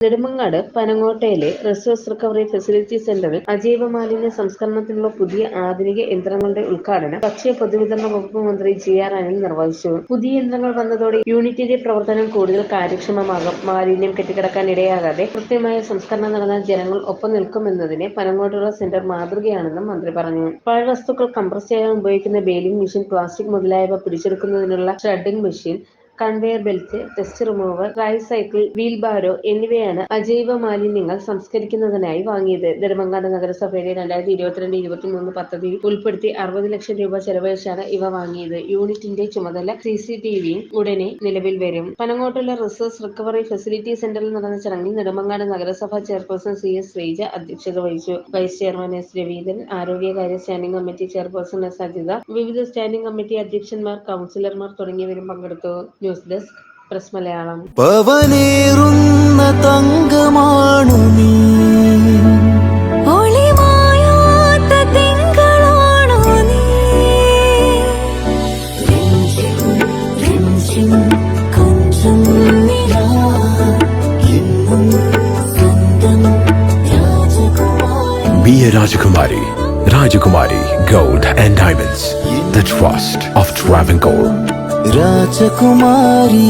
നെടുമങ്ങാട് പനങ്ങോട്ടയിലെ resource recovery facility സെന്ററിൽ അജൈവ മാലിന്യ സംസ്കരണത്തിനുള്ള പുതിയ ആധുനിക യന്ത്രങ്ങളുടെ ഉദ്ഘാടനം ഭക്ഷ്യ പൊതുവിതരണ വകുപ്പ് മന്ത്രി ജി ആർ അനിൽ നിർവഹിച്ചു. പുതിയ യന്ത്രങ്ങൾ വന്നതോടെ യൂണിറ്റിന്റെ പ്രവർത്തനം കൂടുതൽ കാര്യക്ഷമമാകും. മാലിന്യം കെട്ടിക്കിടക്കാൻ ഇടയാകാതെ കൃത്യമായ സംസ്കരണം നടന്നാൽ ജനങ്ങൾ ഒപ്പം നിൽക്കുമെന്നതിന് പനങ്ങോട്ടുള്ള സെന്റർ മാതൃകയാണെന്നും മന്ത്രി പറഞ്ഞു. പഴവസ്തുക്കൾ കംപ്രസ് ചെയ്യാൻ ഉപയോഗിക്കുന്ന ബെയിലിംഗ് മെഷീൻ പ്ലാസ്റ്റിക് മുതലായവ പിടിച്ചെടുക്കുന്നതിനുള്ള shredding machine conveyor belt test remover tricycle wheelbarrow എന്നിവയാണ് അജൈവ മാലിന്യങ്ങൾ സംസ്കരിക്കുന്നതിനായി വാങ്ങിയത്. നെടുമങ്ങാട് നഗരസഭയുടെ രണ്ടായിരത്തി ഇരുപത്തിരണ്ട് ഇരുപത്തിമൂന്ന് പദ്ധതിയിൽ ഉൾപ്പെടുത്തി അറുപത് ലക്ഷം രൂപ ചെലവഴിച്ചാണ് ഇവ വാങ്ങിയത്. യൂണിറ്റിന്റെ ചുമതല സി സി ടി വിയും ഉടനെ നിലവിൽ വരും. പനങ്ങോട്ടുള്ള റിസോഴ്സ് റിക്കവറി ഫെസിലിറ്റി സെന്ററിൽ നടന്ന ചടങ്ങിൽ നെടുമങ്ങാട് നഗരസഭ ചെയർപേഴ്സൺ സി എസ് ശ്രീജ അധ്യക്ഷത വഹിച്ചു. Vice chairman S Raveendran ആരോഗ്യകാര്യ standing committee chairperson S Ajitha വിവിധ സ്റ്റാൻഡിംഗ് കമ്മിറ്റി അധ്യക്ഷന്മാർ കൌൺസിലർമാർ തുടങ്ങിയവരും പങ്കെടുത്തു. ന്യൂസ് ഡെസ്ക് പ്രസ് മലയാളം പവനേറുന്ന തങ്കമാണു നീ എന്നും സ്വന്തം രാജകുമാരി Rajakumari. Rajakumari Gold and Diamonds. The trust of Travancore. രാജകുമാരി